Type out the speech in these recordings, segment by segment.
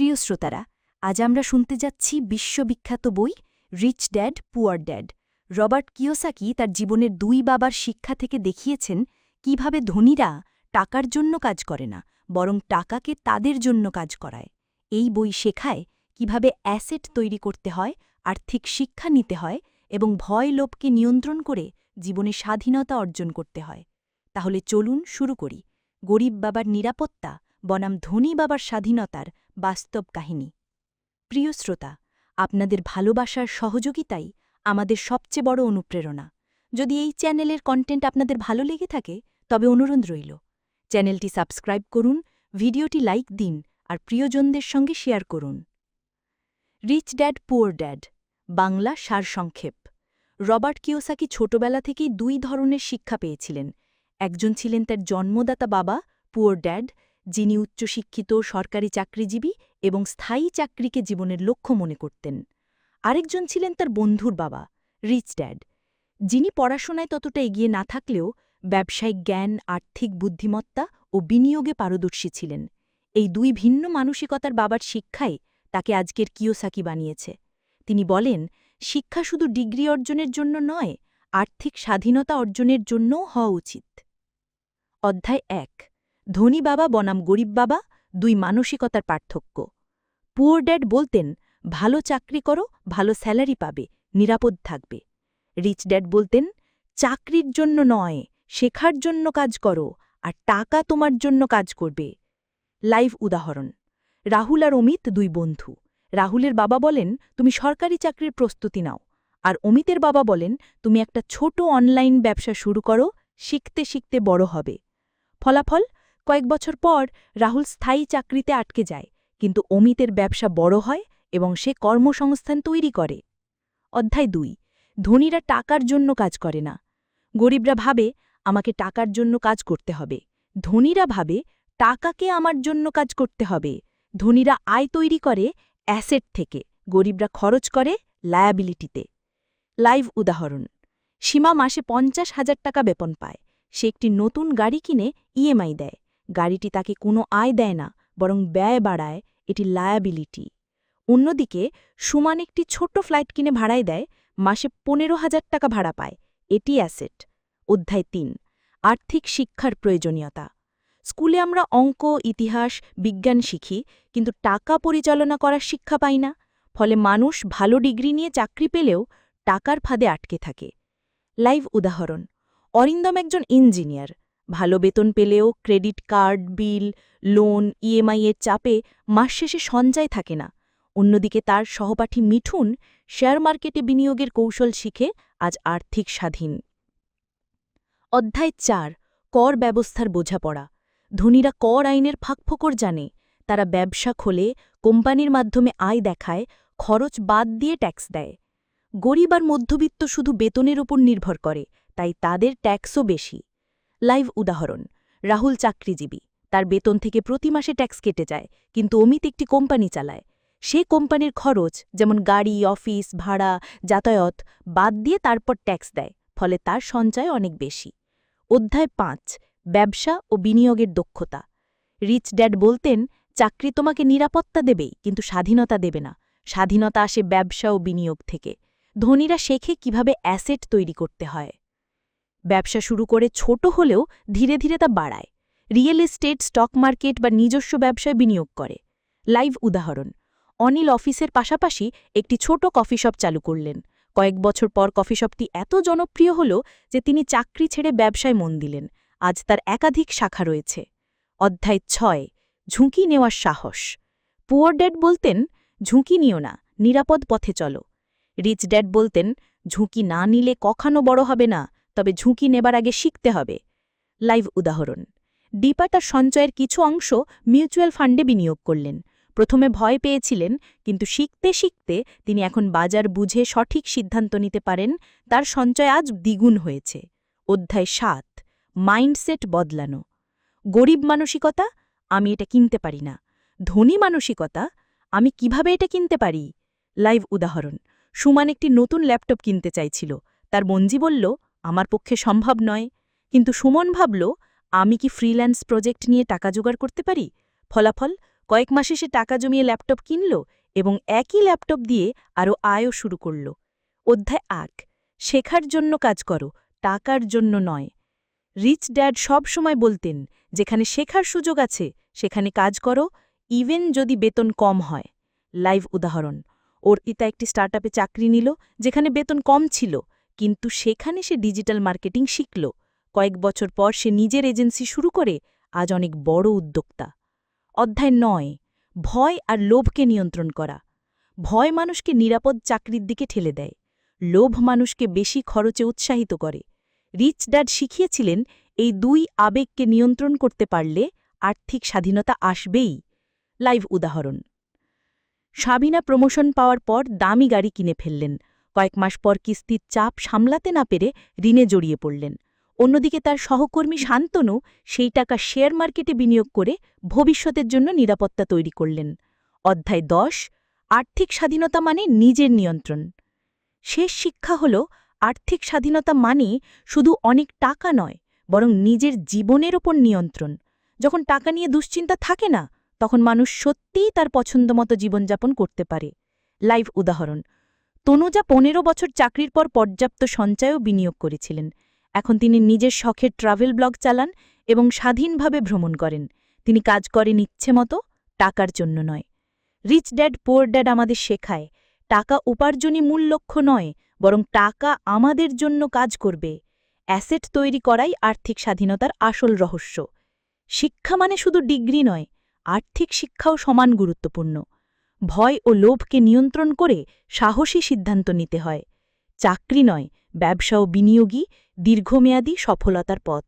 প্রিয় শ্রোতারা, আজ আমরা শুনতে যাচ্ছি বিশ্ববিখ্যাত বই rich dad, poor dad. Robert Kiyosaki তার জীবনের দুই বাবার শিক্ষা থেকে দেখিয়েছেন কীভাবে ধনীরা টাকার জন্য কাজ করে না, বরং টাকাকে তাদের জন্য কাজ করায়। এই বই শেখায় কীভাবে অ্যাসেট তৈরি করতে হয়, আর্থিক শিক্ষা নিতে হয় এবং ভয় লোভকে নিয়ন্ত্রণ করে জীবনে স্বাধীনতা অর্জন করতে হয়। তাহলে চলুন শুরু করি। গরিব বাবার নিরাপত্তা, বনাম ধনী বাবার স্বাধীনতার বাস্তব কাহিনী। প্রিয় শ্রোতা, আপনাদের ভালোবাসার সহযোগিতাই আমাদের সবচেয়ে বড় অনুপ্রেরণা। যদি এই চ্যানেলের কন্টেন্ট আপনাদের ভালো লেগে থাকে, তবে অনুরোধ রইল। চ্যানেলটি সাবস্ক্রাইব করুন, ভিডিওটি লাইক দিন, আর প্রিয়জনদের সঙ্গে শেয়ার করুন। Rich dad poor dad Bangla সারসংক্ষেপ রবার্ট কিওসাকি ছোটবেলা থেকেই দুই ধরনের শিক্ষা পেয়েছিলেন। একজন ছিলেন তার জন্মদাতা বাবা পুয়ার ড্যাড যিনি উচ্চশিক্ষিত সরকারি চাকরিজীবী এবং স্থায়ী চাকরিকে জীবনের লক্ষ্য মনে করতেন। আরেকজন ছিলেন তার বন্ধুর বাবা রিচ ড্যাড যিনি পড়াশোনায় ততটা এগিয়ে না থাকলেও ব্যবসায়িক জ্ঞান, আর্থিক বুদ্ধিমত্তা ও বিনিয়োগে পারদর্শী ছিলেন। এই দুই ভিন্ন মানসিকতার বাবার শিক্ষাই তাকে আজকের কিওসাকি বানিয়েছে। তিনি বলেন, শিক্ষা শুধু ডিগ্রি অর্জনের জন্য নয়, আর্থিক স্বাধীনতা অর্জনের জন্যও হওয়া উচিত। অধ্যায় এক ধনী বাবা বনাম গরিব বাবা, দুই মানসিকতার পার্থক্য। পুয়ার ড্যাড বলতেন, ভালো চাকরি করো, ভালো স্যালারি পাবে, নিরাপদ থাকবে। রিচ ড্যাড বলতেন, চাকরির জন্য নয়, শেখার জন্য কাজ করো, আর টাকা তোমার জন্য কাজ করবে। লাইভ উদাহরণ, রাহুল আর অমিত দুই বন্ধু। রাহুলের বাবা বলেন, তুমি সরকারি চাকরির প্রস্তুতি নাও। আর অমিতের বাবা বলেন, তুমি একটা ছোট অনলাইন ব্যবসা শুরু করো, শিখতে শিখতে বড় হবে। ফলাফল কয়েক বছর পর রাহুল স্থায়ী চাকরিতে আটকে যায়, কিন্তু অমিতের ব্যবসা বড় হয় এবং সে কর্মসংস্থান তৈরি করে। অধ্যায় দুই, ধনীরা টাকার জন্য কাজ করে না। গরিবরা ভাবে, আমাকে টাকার জন্য কাজ করতে হবে। ধনীরা ভাবে, টাকাকে আমার জন্য কাজ করতে হবে। ধনীরা আয় তৈরি করে অ্যাসেট থেকে, গরিবরা খরচ করে লায়াবিলিটিতে। লাইভ উদাহরণ, সীমা মাসে পঞ্চাশ হাজার টাকা বেতন পায়। সে একটি নতুন গাড়ি কিনে ইএমআই দেয়। গাড়িটি তাকে কোনো আয় দেয় না, বরং ব্যয় বাড়ায় এটি লায়াবিলিটি অন্যদিকে, সুমান একটি ছোট্ট ফ্লাইট কিনে ভাড়ায় দেয়, মাসে পনেরো হাজার টাকা ভাড়া পায়। এটি অ্যাসেট অধ্যায় তিন। আর্থিক শিক্ষার প্রয়োজনীয়তা। স্কুলে আমরা অঙ্ক, ইতিহাস, বিজ্ঞান শিখি, কিন্তু টাকা পরিচালনা করার শিক্ষা পাই না। ফলে মানুষ ভালো ডিগ্রি নিয়ে চাকরি পেলেও টাকার ফাঁদে আটকে থাকে। লাইভ উদাহরণ। অরিন্দম একজন ইঞ্জিনিয়ার। ভালো বেতন পেলেও credit card, bill, loan, EMI এর চাপে মাস শেষে সঞ্চয় থাকে না। অন্যদিকে তার সহপাঠী মিঠুন শেয়ার মার্কেটে বিনিয়োগের কৌশল শিখে আজ আর্থিক স্বাধীন। অধ্যায় চার, কর ব্যবস্থার বোঝাপড়া। ধনীরা কর আইনের ফাঁকফোকর জানে। তারা ব্যবসা খোলে, কোম্পানির মাধ্যমে আয় দেখায়, খরচ বাদ দিয়ে ট্যাক্স দেয়। গরিব আর মধ্যবিত্ত শুধু বেতনের ওপর নির্ভর করে, তাই তাদের ট্যাক্সও বেশি। লাইভ উদাহরণ, রাহুল চাকরিজীবী, তার বেতন থেকে প্রতি মাসে ট্যাক্স কেটে যায়, কিন্তু অমিত একটি কোম্পানি চালায়। সে কোম্পানির খরচ, যেমন গাড়ি, অফিস, ভাড়া, যাতায়াত, বাদ দিয়ে তারপর ট্যাক্স দেয়, ফলে তার সঞ্চয় অনেক বেশি। অধ্যায় পাঁচ, ব্যবসা ও বিনিয়োগের দক্ষতা। রিচ ড্যাড বলতেন, চাকরি তোমাকে নিরাপত্তা দেবেই, কিন্তু স্বাধীনতা দেবে না। স্বাধীনতা আসে ব্যবসা ও বিনিয়োগ থেকে। ধনীরা শেখে কীভাবে অ্যাসেট তৈরি করতে হয়। ব্যবসা শুরু করে ছোট হলেও ধীরে ধীরে তা বাড়ায়। রিয়েল এস্টেট, স্টক মার্কেট বা নিজস্ব ব্যবসায় বিনিয়োগ করে। লাইভ উদাহরণ, অনিল অফিসের পাশাপাশি একটি ছোট কফি শপ চালু করলেন। কয়েক বছর পর কফি শপটি এত জনপ্রিয় হল যে তিনি চাকরি ছেড়ে ব্যবসায় মন দিলেন। আজ তার একাধিক শাখা রয়েছে। অধ্যায় ছয়, ঝুঁকি নেওয়ার সাহস। পুয়ার ড্যাড বলতেন, ঝুঁকি নিও না, নিরাপদ পথে চলো। রিচ ড্যাড বলতেন, ঝুঁকি না নিলে কখনো বড় হবে না। তবে ঝুঁকি নেবার আগে শিখতে হবে। লাইভ উদাহরণ। ডিপা তার সঞ্চয়ের কিছু অংশ মিউচুয়াল ফান্ডে বিনিয়োগ করলেন। প্রথমে ভয় পেয়েছিলেন, কিন্তু শিখতে শিখতে তিনি এখন বাজার বুঝে সঠিক সিদ্ধান্ত নিতে পারেন, তার সঞ্চয় আজ দ্বিগুণ হয়েছে। অধ্যায় সাত, মাইন্ডসেট বদলানো। গরিব মানসিকতা, আমি এটা কিনতে পারি না। ধনী মানসিকতা, আমি কীভাবে এটা কিনতে পারি? লাইভ উদাহরণ। সুমান একটি নতুন ল্যাপটপ কিনতে চাইছিল। তার মঞ্জি বলল আমার পক্ষে সম্ভব নয়। কিন্তু সুমন ভাবল, আমি কি ফ্রিল্যান্স প্রজেক্ট নিয়ে টাকা জোগাড় করতে পারি? ফলাফল, কয়েক মাসে সে টাকা জমিয়ে ল্যাপটপ কিনল এবং একই ল্যাপটপ দিয়ে আরও আয়ও শুরু করল। অধ্যায় আক শেখার জন্য কাজ করো, টাকার জন্য নয়। রিচ ড্যাড সব সময় বলতেন, যেখানে শেখার সুযোগ আছে, সেখানে কাজ করো, ইভেন যদি বেতন কম হয়। লাইভ উদাহরণ, ওর ইতা একটি স্টার্টআপে চাকরি নিল, যেখানে বেতন কম ছিল। কিন্তু সেখানে সে ডিজিটাল মার্কেটিং শিখল। কয়েক বছর পর সে নিজের এজেন্সি শুরু করে, আজ অনেক বড় উদ্যোক্তা। অধ্যায় নয়, ভয় আর লোভকে নিয়ন্ত্রণ করা। ভয় মানুষকে নিরাপদ চাকরির দিকে ঠেলে দেয়। লোভ মানুষকে বেশি খরচে উৎসাহিত করে। রিচ ড্যাড শিখিয়েছিলেন, এই দুই আবেগকে নিয়ন্ত্রণ করতে পারলে আর্থিক স্বাধীনতা আসবেই। লাইভ উদাহরণ। সাবিনা প্রমোশন পাওয়ার পর দামি গাড়ি কিনে ফেললেন। কয়েক মাস পর কিস্তির চাপ সামলাতে না পেরে ঋণে জড়িয়ে পড়লেন। অন্যদিকে তার সহকর্মী শান্তনু সেই টাকা শেয়ার মার্কেটে বিনিয়োগ করে ভবিষ্যতের জন্য নিরাপত্তা তৈরি করলেন। অধ্যায় দশ, আর্থিক স্বাধীনতা মানে নিজের নিয়ন্ত্রণ। শেষ শিক্ষা হল, আর্থিক স্বাধীনতা মানে শুধু অনেক টাকা নয়, বরং নিজের জীবনের ওপর নিয়ন্ত্রণ। যখন টাকা নিয়ে দুশ্চিন্তা থাকে না, তখন মানুষ সত্যিই তার পছন্দমতো জীবনযাপন করতে পারে। লাইভ উদাহরণ তনুজা পনেরো বছর চাকরির পর পর্যাপ্ত সঞ্চয়ও বিনিয়োগ করেছিলেন। এখন তিনি নিজের শখের ট্রাভেল ব্লগ চালান এবং স্বাধীনভাবে ভ্রমণ করেন। তিনি কাজ করেন ইচ্ছে মতো টাকার জন্য নয়। রিচ ড্যাড পোর ড্যাড আমাদের শেখায়, টাকা উপার্জনই মূল লক্ষ্য নয়, বরং টাকা আমাদের জন্য কাজ করবে। অ্যাসেট তৈরি করাই আর্থিক স্বাধীনতার আসল রহস্য। শিক্ষা মানে শুধু ডিগ্রি নয়, আর্থিক শিক্ষাও সমান গুরুত্বপূর্ণ। ভয় ও লোভকে নিয়ন্ত্রণ করে সাহসী সিদ্ধান্ত নিতে হয়। চাকরি নয়, ব্যবসা ও বিনিয়োগই দীর্ঘমেয়াদী সফলতার পথ।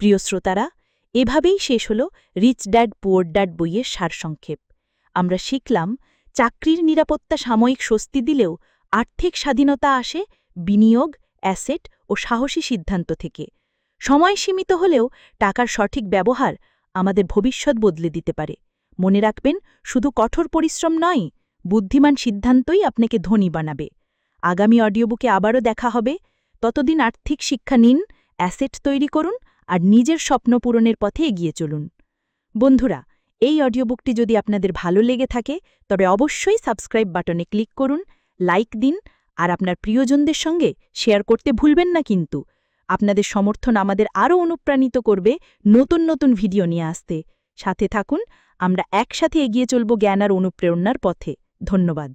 প্রিয় শ্রোতারা, এভাবেই শেষ হল রিচ ড্যাড, পুয়ার ড্যাড বইয়ের সারসংক্ষেপ। আমরা শিখলাম, চাকরির নিরাপত্তা সাময়িক স্বস্তি দিলেও আর্থিক স্বাধীনতা আসে বিনিয়োগ, অ্যাসেট ও সাহসী সিদ্ধান্ত থেকে। সময় সীমিত হলেও টাকার সঠিক ব্যবহার আমাদের ভবিষ্যৎ বদলে দিতে পারে। মনে রাখবেন, শুধু কঠোর পরিশ্রম নয়, বুদ্ধিমান সিদ্ধান্তই আপনাকে ধনী বানাবে। আগামী অডিওবুকে আবারও দেখা হবে। ততদিন আর্থিক শিক্ষা নিন, অ্যাসেট তৈরি করুন, আর নিজের স্বপ্ন পূরণের পথে এগিয়ে চলুন। বন্ধুরা, এই অডিওবুকটি যদি আপনাদের ভালো লেগে থাকে, তবে অবশ্যই সাবস্ক্রাইব বাটনে ক্লিক করুন, লাইক দিন, আর আপনার প্রিয়জনদের সঙ্গে শেয়ার করতে ভুলবেন না কিন্তু। আপনাদের সমর্থন আমাদের আরও অনুপ্রাণিত করবে নতুন নতুন ভিডিও নিয়ে আসতে। সাথে থাকুন আমরা একসাথে এগিয়ে চলব জ্ঞান আর অনুপ্রেরণার পথে। ধন্যবাদ।